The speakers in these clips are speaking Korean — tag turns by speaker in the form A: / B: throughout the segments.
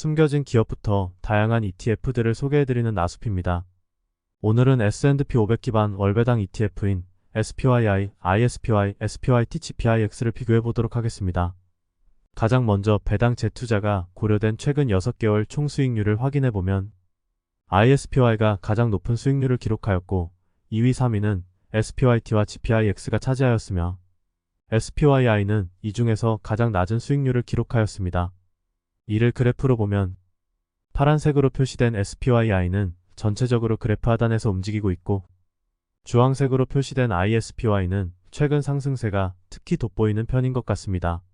A: 숨겨진 기업부터 다양한 ETF들을 소개해드리는 나숲입니다. 오늘은 S&P 500 기반 월배당 ETF인 SPYI, ISPY, SPYT, GPIX를 비교해 보도록 하겠습니다. 가장 먼저 배당 재투자가 고려된 최근 6개월 총 수익률을 확인해 보면 ISPY가 가장 높은 수익률을 기록하였고 2위, 3위는 SPYT와 GPIX가 차지하였으며 SPYI는 이 중에서 가장 낮은 수익률을 기록하였습니다. 이를 그래프로 보면 파란색으로 표시된 SPYI는 전체적으로 그래프 하단에서 움직이고 있고 주황색으로 표시된 ISPY는 최근 상승세가 특히 돋보이는 편인 것 같습니다.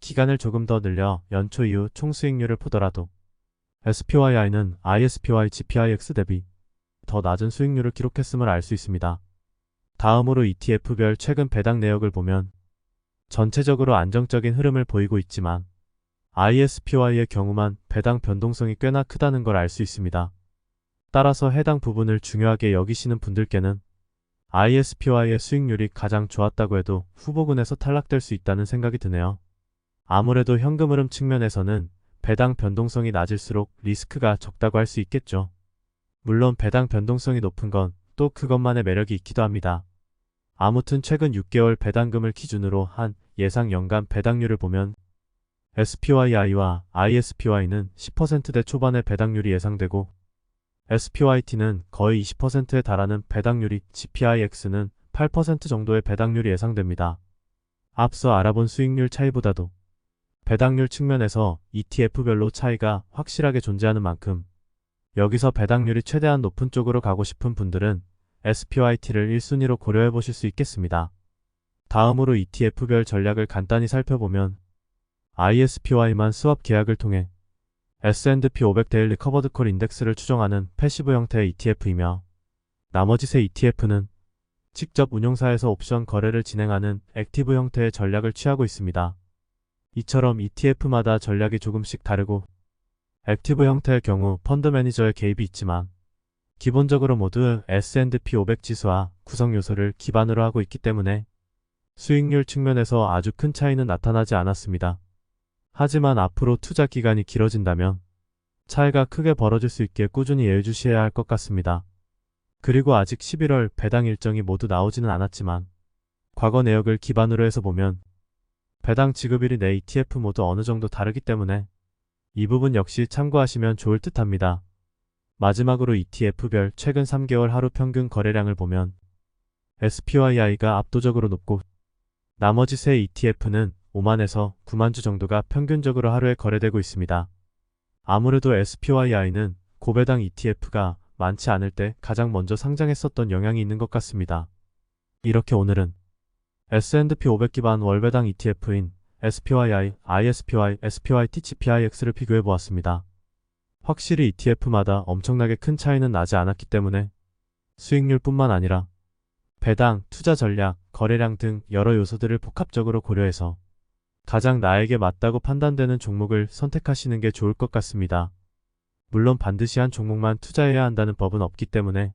A: 기간을 조금 더 늘려 연초 이후 총 수익률을 보더라도 SPYI는 ISPY GPIX 대비 더 낮은 수익률을 기록했음을 알 수 있습니다. 다음으로 ETF별 최근 배당 내역을 보면 전체적으로 안정적인 흐름을 보이고 있지만 ISPY의 경우만 배당 변동성이 꽤나 크다는 걸 알 수 있습니다. 따라서 해당 부분을 중요하게 여기시는 분들께는 ISPY의 수익률이 가장 좋았다고 해도 후보군에서 탈락될 수 있다는 생각이 드네요. 아무래도 현금 흐름 측면에서는 배당 변동성이 낮을수록 리스크가 적다고 할 수 있겠죠. 물론 배당 변동성이 높은 건 또 그것만의 매력이 있기도 합니다. 아무튼 최근 6개월 배당금을 기준으로 한 예상 연간 배당률을 보면 SPYI와 ISPY는 10%대 초반의 배당률이 예상되고 SPYT는 거의 20%에 달하는 배당률이 GPIX는 8% 정도의 배당률이 예상됩니다. 앞서 알아본 수익률 차이보다도 배당률 측면에서 ETF별로 차이가 확실하게 존재하는 만큼 여기서 배당률이 최대한 높은 쪽으로 가고 싶은 분들은 SPYT를 1순위로 고려해 보실 수 있겠습니다. 다음으로 ETF별 전략을 간단히 살펴보면 ISPY만 스왑 계약을 통해 S&P 500 데일리 커버드 콜 인덱스를 추정하는 패시브 형태의 ETF이며 나머지 세 ETF는 직접 운용사에서 옵션 거래를 진행하는 액티브 형태의 전략을 취하고 있습니다. 이처럼 ETF마다 전략이 조금씩 다르고 액티브 형태의 경우 펀드 매니저의 개입이 있지만 기본적으로 모두 S&P 500 지수와 구성 요소를 기반으로 하고 있기 때문에 수익률 측면에서 아주 큰 차이는 나타나지 않았습니다. 하지만 앞으로 투자 기간이 길어진다면 차이가 크게 벌어질 수 있게 꾸준히 예의주시해야 할 것 같습니다. 그리고 아직 11월 배당 일정이 모두 나오지는 않았지만 과거 내역을 기반으로 해서 보면 배당 지급일이 내 ETF 모두 어느 정도 다르기 때문에 이 부분 역시 참고하시면 좋을 듯 합니다. 마지막으로 ETF별 최근 3개월 하루 평균 거래량을 보면 SPYI가 압도적으로 높고 나머지 세 ETF는 5만에서 9만 주 정도가 평균적으로 하루에 거래되고 있습니다. 아무래도 SPYI는 고배당 ETF가 많지 않을 때 가장 먼저 상장했었던 영향이 있는 것 같습니다. 이렇게 오늘은 S&P 500 기반 월배당 ETF인 SPYI, ISPY, SPYT, GPIX를 비교해 보았습니다. 확실히 ETF마다 엄청나게 큰 차이는 나지 않았기 때문에 수익률뿐만 아니라 배당, 투자 전략, 거래량 등 여러 요소들을 복합적으로 고려해서 가장 나에게 맞다고 판단되는 종목을 선택하시는 게 좋을 것 같습니다. 물론 반드시 한 종목만 투자해야 한다는 법은 없기 때문에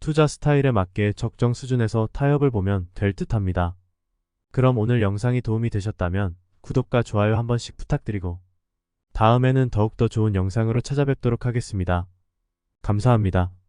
A: 투자 스타일에 맞게 적정 수준에서 타협을 보면 될 듯 합니다. 그럼 오늘 영상이 도움이 되셨다면 구독과 좋아요 한 번씩 부탁드리고 다음에는 더욱더 좋은 영상으로 찾아뵙도록 하겠습니다. 감사합니다.